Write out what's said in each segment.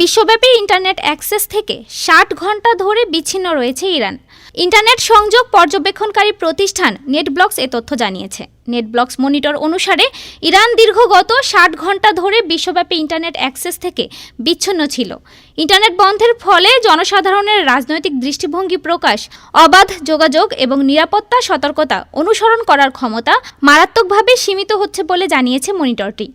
বিশ্বব্যাপী internet access থেকে ষাট ঘণ্টা ধরে বিচ্ছিন্ন রয়েছে ইরান। ইন্টারনেট সংযোগ পর্যবেক্ষণকারী প্রতিষ্ঠান নেটব্লকস এ তথ্য জানিয়েছে। নেটব্লকস মনিটর অনুসারে ইরান দীর্ঘ গত ষাট ঘণ্টা ধরে বিশ্বব্যাপী ইন্টারনেট অ্যাক্সেস থেকে বিচ্ছিন্ন ছিল। ইন্টারনেট বন্ধের ফলে জনসাধারণের রাজনৈতিক দৃষ্টিভঙ্গি প্রকাশ, অবাধ যোগাযোগ এবং নিরাপত্তা সতর্কতা অনুসরণ করার ক্ষমতা মারাত্মকভাবে সীমিত হচ্ছে বলে জানিয়েছে মনিটরটি।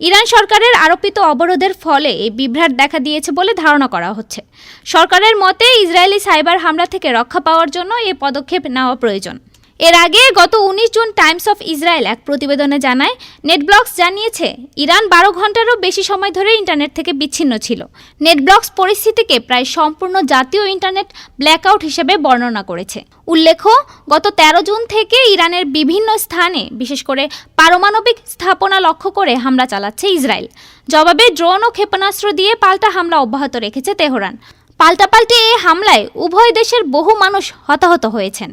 ইরান সরকারের আরোপিত অবরোধের ফলে এই বিভ্রাট দেখা দিয়েছে বলে ধারণা করা হচ্ছে। সরকারের মতে, ইসরায়েলি সাইবার হামলা থেকে রক্ষা পাওয়ার জন্য এ পদক্ষেপ নেওয়া প্রয়োজন। এর আগে গত উনিশ জুন টাইমস অফ ইসরায়েল এক প্রতিবেদনে জানায়, নেটব্লক্স জানিয়েছে, ইরান বারো ঘন্টারও বেশি সময় ধরে ইন্টারনেট থেকে বিচ্ছিন্ন ছিল। নেটব্লক্স পরিস্থিতিকে প্রায় সম্পূর্ণ জাতীয় ইন্টারনেট ব্ল্যাকআউট হিসেবে বর্ণনা করেছে। উল্লেখ্য, গত ১৩ জুন থেকে ইরানের বিভিন্ন স্থানে, বিশেষ করে পারমাণবিক স্থাপনা লক্ষ্য করে হামলা চালাচ্ছে ইসরায়েল। জবাবে ড্রোন ও ক্ষেপণাস্ত্র দিয়ে পাল্টা হামলা অব্যাহত রেখেছে তেহরান। পাল্টাপাল্টি এই হামলায় উভয় দেশের বহু মানুষ হতাহত হয়েছেন।